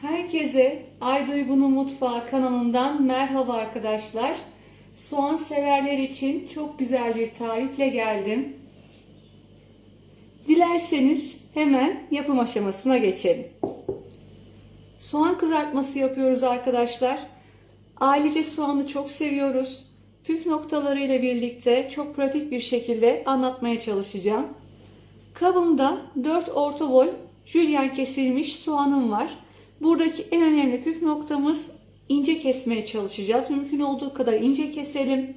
Herkese Ay Duygu'nun Mutfağı kanalından merhaba arkadaşlar. Soğan severler için çok güzel bir tarifle geldim. Dilerseniz hemen yapım aşamasına geçelim. Soğan kızartması yapıyoruz arkadaşlar. Ailece soğanı çok seviyoruz. Püf noktalarıyla birlikte çok pratik bir şekilde anlatmaya çalışacağım. Kabımda 4 orta boy jülyen kesilmiş soğanım var. Buradaki en önemli püf noktamız ince kesmeye çalışacağız. Mümkün olduğu kadar ince keselim.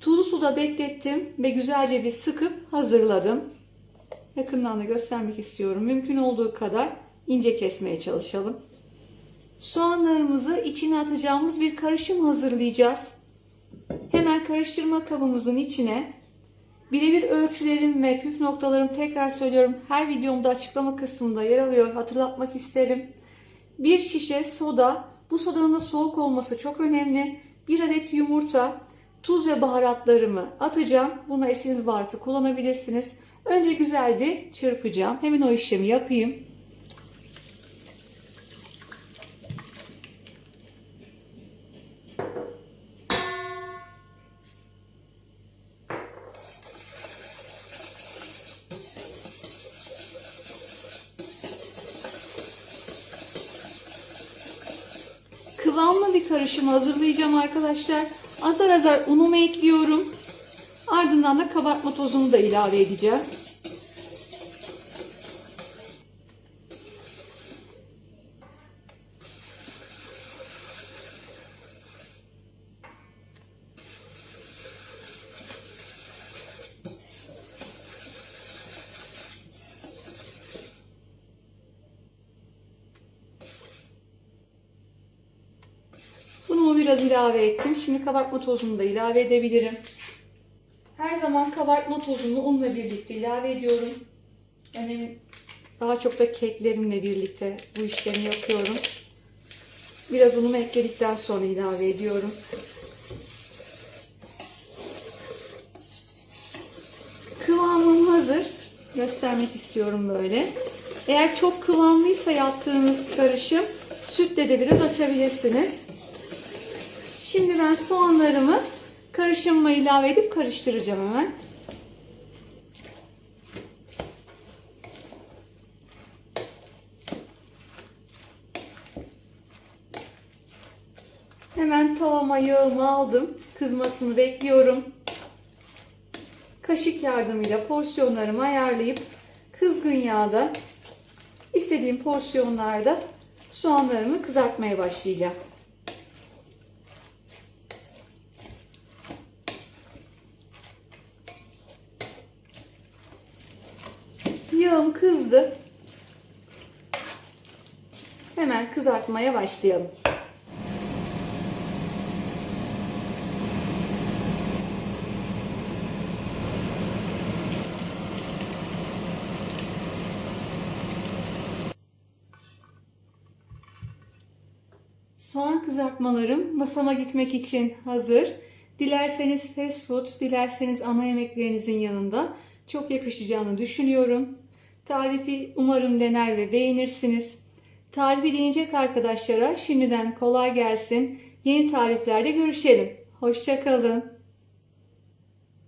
Tuzlu suda beklettim ve güzelce bir sıkıp hazırladım. Yakından da göstermek istiyorum. Mümkün olduğu kadar ince kesmeye çalışalım. Soğanlarımızı içine atacağımız bir karışım hazırlayacağız. Hemen karıştırma kabımızın içine birebir ölçülerim ve püf noktalarım tekrar söylüyorum. Her videomda açıklama kısmında yer alıyor. Hatırlatmak isterim. Bir şişe soda. Bu sodanın da soğuk olması çok önemli. Bir adet yumurta, tuz ve baharatlarımı atacağım. Buna esiniz baharatı kullanabilirsiniz. Önce güzel bir çırpacağım. Hemen o işlemi yapayım. Kıvamlı bir karışım hazırlayacağım arkadaşlar. Azar azar unumu ekliyorum. Ardından da kabartma tozunu da ilave edeceğim. Unumu biraz ilave ettim. Şimdi kabartma tozunu da ilave edebilirim. Her zaman kabartma tozunu unla birlikte ilave ediyorum. Yani daha çok da keklerimle birlikte bu işlemi yapıyorum. Biraz unumu ekledikten sonra ilave ediyorum. Kıvamım hazır. Göstermek istiyorum böyle. Eğer çok kıvamlıysa yaptığınız karışım sütle de biraz açabilirsiniz. Şimdi ben soğanlarımı karışımıma ilave edip karıştıracağım hemen. Hemen tavama yağımı aldım. Kızmasını bekliyorum. Kaşık yardımıyla porsiyonlarımı ayarlayıp kızgın yağda istediğim porsiyonlarda soğanlarımı kızartmaya başlayacağım. Yağım kızdı. Hemen kızartmaya başlayalım. Soğan kızartmalarım masama gitmek için hazır. Dilerseniz fast food, dilerseniz ana yemeklerinizin yanında çok yakışacağını düşünüyorum. Tarifi umarım dener ve beğenirsiniz. Tarifi deneyecek arkadaşlara şimdiden kolay gelsin. Yeni tariflerde görüşelim. Hoşçakalın.